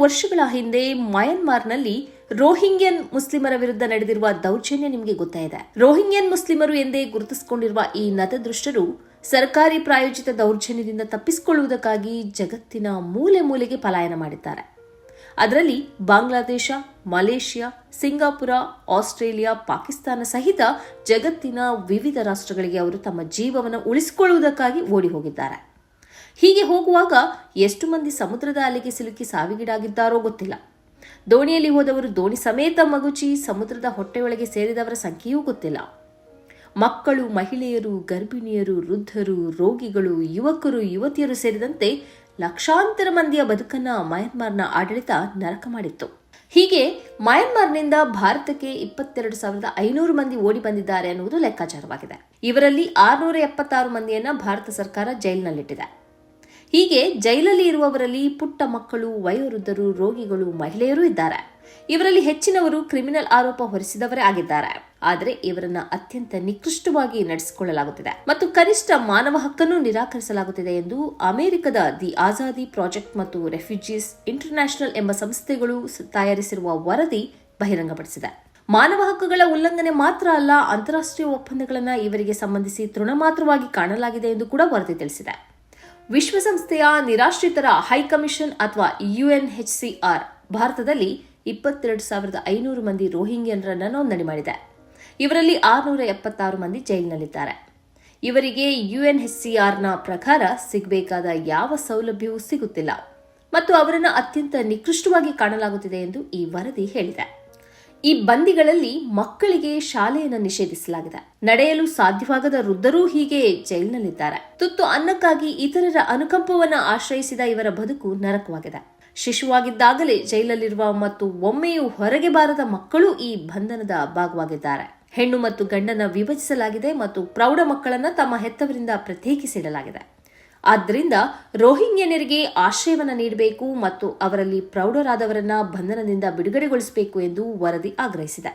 ವರ್ಷಗಳ ಹಿಂದೆ ಮಯನ್ಮಾರ್ನಲ್ಲಿ ರೋಹಿಂಗ್ಯನ್ ಮುಸ್ಲಿಮರ ವಿರುದ್ಧ ನಡೆದಿರುವ ದೌರ್ಜನ್ಯ ನಿಮಗೆ ಗೊತ್ತಾ ಇದೆ. ರೋಹಿಂಗ್ಯನ್ ಮುಸ್ಲಿಮರು ಎಂದೇ ಗುರುತಿಸಿಕೊಂಡಿರುವ ಈ ನತದೃಷ್ಟರು ಸರ್ಕಾರಿ ಪ್ರಾಯೋಜಿತ ದೌರ್ಜನ್ಯದಿಂದ ತಪ್ಪಿಸಿಕೊಳ್ಳುವುದಕ್ಕಾಗಿ ಜಗತ್ತಿನ ಮೂಲೆ ಮೂಲೆಗೆ ಪಲಾಯನ ಮಾಡಿದ್ದಾರೆ. ಅದರಲ್ಲಿ ಬಾಂಗ್ಲಾದೇಶ, ಮಲೇಷ್ಯಾ, ಸಿಂಗಾಪುರ, ಆಸ್ಟ್ರೇಲಿಯಾ, ಪಾಕಿಸ್ತಾನ ಸಹಿತ ಜಗತ್ತಿನ ವಿವಿಧ ರಾಷ್ಟ್ರಗಳಿಗೆ ಅವರು ತಮ್ಮ ಜೀವವನ್ನು ಉಳಿಸಿಕೊಳ್ಳುವುದಕ್ಕಾಗಿ ಓಡಿ ಹೋಗಿದ್ದಾರೆ. ಹೀಗೆ ಹೋಗುವಾಗ ಎಷ್ಟು ಮಂದಿ ಸಮುದ್ರದ ಅಲೆಗೆ ಸಿಲುಕಿ ಸಾವಿಗೀಡಾಗಿದ್ದಾರೋ ಗೊತ್ತಿಲ್ಲ. ದೋಣಿಯಲ್ಲಿ ಹೋದವರು ದೋಣಿ ಸಮೇತ ಮಗುಚಿ ಸಮುದ್ರದ ಹೊಟ್ಟೆಯೊಳಗೆ ಸೇರಿದವರ ಸಂಖ್ಯೆಯೂ ಗೊತ್ತಿಲ್ಲ. ಮಕ್ಕಳು, ಮಹಿಳೆಯರು, ಗರ್ಭಿಣಿಯರು, ವೃದ್ಧರು, ರೋಗಿಗಳು, ಯುವಕರು, ಯುವತಿಯರು ಸೇರಿದಂತೆ ಲಕ್ಷಾಂತರ ಮಂದಿಯ ಬದುಕನ್ನ ಮಯನ್ಮಾರ್ನ ಆಡಳಿತ ನರಕ ಮಾಡಿತ್ತು. ಹೀಗೆ ಮಯನ್ಮಾರ್ನಿಂದ ಭಾರತಕ್ಕೆ ಇಪ್ಪತ್ತೆರಡು ಸಾವಿರದ ಐನೂರು ಮಂದಿ ಓಡಿ ಬಂದಿದ್ದಾರೆ ಅನ್ನುವುದು ಲೆಕ್ಕಾಚಾರವಾಗಿದೆ. ಇವರಲ್ಲಿ ಆರುನೂರ ಎಪ್ಪತ್ತಾರು ಮಂದಿಯನ್ನ ಭಾರತ ಸರ್ಕಾರ ಜೈಲಿನಲ್ಲಿಟ್ಟಿದೆ. ಹೀಗೆ ಜೈಲಲ್ಲಿ ಇರುವವರಲ್ಲಿ ಪುಟ್ಟ ಮಕ್ಕಳು, ವಯೋವೃದ್ಧರು, ರೋಗಿಗಳು, ಮಹಿಳೆಯರು ಇದ್ದಾರೆ. ಇವರಲ್ಲಿ ಹೆಚ್ಚಿನವರು ಕ್ರಿಮಿನಲ್ ಆರೋಪ ಹೊರಿಸಿದವರೇ ಆಗಿದ್ದಾರೆ. ಆದರೆ ಇವರನ್ನ ಅತ್ಯಂತ ನಿಕೃಷ್ಟವಾಗಿ ನಡೆಸಿಕೊಳ್ಳಲಾಗುತ್ತಿದೆ. ಮತ್ತು ಕನಿಷ್ಠ ಮಾನವ ಹಕ್ಕನ್ನು ನಿರಾಕರಿಸಲಾಗುತ್ತಿದೆ ಎಂದು ಅಮೆರಿಕದ ದಿ ಆಜಾದಿ ಪ್ರಾಜೆಕ್ಟ್ ಮತ್ತು ರೆಫ್ಯೂಜೀಸ್ ಇಂಟರ್ನ್ಯಾಷನಲ್ ಎಂಬ ಸಂಸ್ಥೆಗಳು ತಯಾರಿಸಿರುವ ವರದಿ ಬಹಿರಂಗಪಡಿಸಿದೆ. ಮಾನವ ಹಕ್ಕುಗಳ ಉಲ್ಲಂಘನೆ ಮಾತ್ರ ಅಲ್ಲ, ಅಂತಾರಾಷ್ಟ್ರೀಯ ಒಪ್ಪಂದಗಳನ್ನು ಇವರಿಗೆ ಸಂಬಂಧಿಸಿ ತೃಣಮಾತ್ರವಾಗಿ ಕಾಣಲಾಗಿದೆ ಎಂದು ಕೂಡ ವರದಿ ತಿಳಿಸಿದೆ. ವಿಶ್ವಸಂಸ್ಥೆಯ ನಿರಾಶ್ರಿತರ ಹೈಕಮಿಷನ್ ಅಥವಾ ಯುಎನ್ಎಚ್ಸಿಆರ್ ಭಾರತದಲ್ಲಿ ಇಪ್ಪತ್ತೆರಡು ಸಾವಿರದ ಐನೂರು ಮಂದಿ ರೋಹಿಂಗ್ಯನರನ್ನು ನೋಂದಣಿ ಮಾಡಿದೆ. ಇವರಲ್ಲಿ ಆರುನೂರ ಎಪ್ಪತ್ತಾರು ಮಂದಿ ಜೈಲಿನಲ್ಲಿದ್ದಾರೆ. ಇವರಿಗೆ ಯುಎನ್ಎಚ್ಸಿಆರ್ನ ಪ್ರಕಾರ ಸಿಗಬೇಕಾದ ಯಾವ ಸೌಲಭ್ಯವೂ ಸಿಗುತ್ತಿಲ್ಲ. ಮತ್ತು ಅವರನ್ನು ಅತ್ಯಂತ ನಿಕೃಷ್ಟವಾಗಿ ಕಾಣಲಾಗುತ್ತಿದೆ ಎಂದು ಈ ವರದಿ ಹೇಳಿದೆ. ಈ ಬಂದಿಗಳಲ್ಲಿ ಮಕ್ಕಳಿಗೆ ಶಾಲೆಯನ್ನು ನಿಷೇಧಿಸಲಾಗಿದೆ. ನಡೆಯಲು ಸಾಧ್ಯವಾಗದ ವೃದ್ಧರೂ ಹೀಗೆ ಜೈಲಿನಲ್ಲಿದ್ದಾರೆ. ತುತ್ತು ಅನ್ನಕ್ಕಾಗಿ ಇತರರ ಅನುಕಂಪವನ್ನ ಆಶ್ರಯಿಸಿದ ಇವರ ಬದುಕು ನರಕವಾಗಿದೆ. ಶಿಶುವಾಗಿದ್ದಾಗಲೇ ಜೈಲಲ್ಲಿರುವ ಮತ್ತು ಒಮ್ಮೆಯೂ ಹೊರಗೆ ಬಾರದ ಮಕ್ಕಳು ಈ ಬಂಧನದ ಭಾಗವಾಗಿದ್ದಾರೆ. ಹೆಣ್ಣು ಮತ್ತು ಗಂಡನ ವಿಭಜಿಸಲಾಗಿದೆ ಮತ್ತು ಪ್ರೌಢ ಮಕ್ಕಳನ್ನ ತಮ್ಮ ಹೆತ್ತವರಿಂದ ಪ್ರತ್ಯೇಕಿಸಿಡಲಾಗಿದೆ. ಆದ್ದರಿಂದ ರೋಹಿಂಗ್ಯನರಿಗೆ ಆಶ್ರಯವನ್ನು ನೀಡಬೇಕು ಮತ್ತು ಅವರಲ್ಲಿ ಪ್ರೌಢರಾದವರನ್ನ ಬಂಧನದಿಂದ ಬಿಡುಗಡೆಗೊಳಿಸಬೇಕು ಎಂದು ವರದಿ ಆಗ್ರಹಿಸಿದೆ.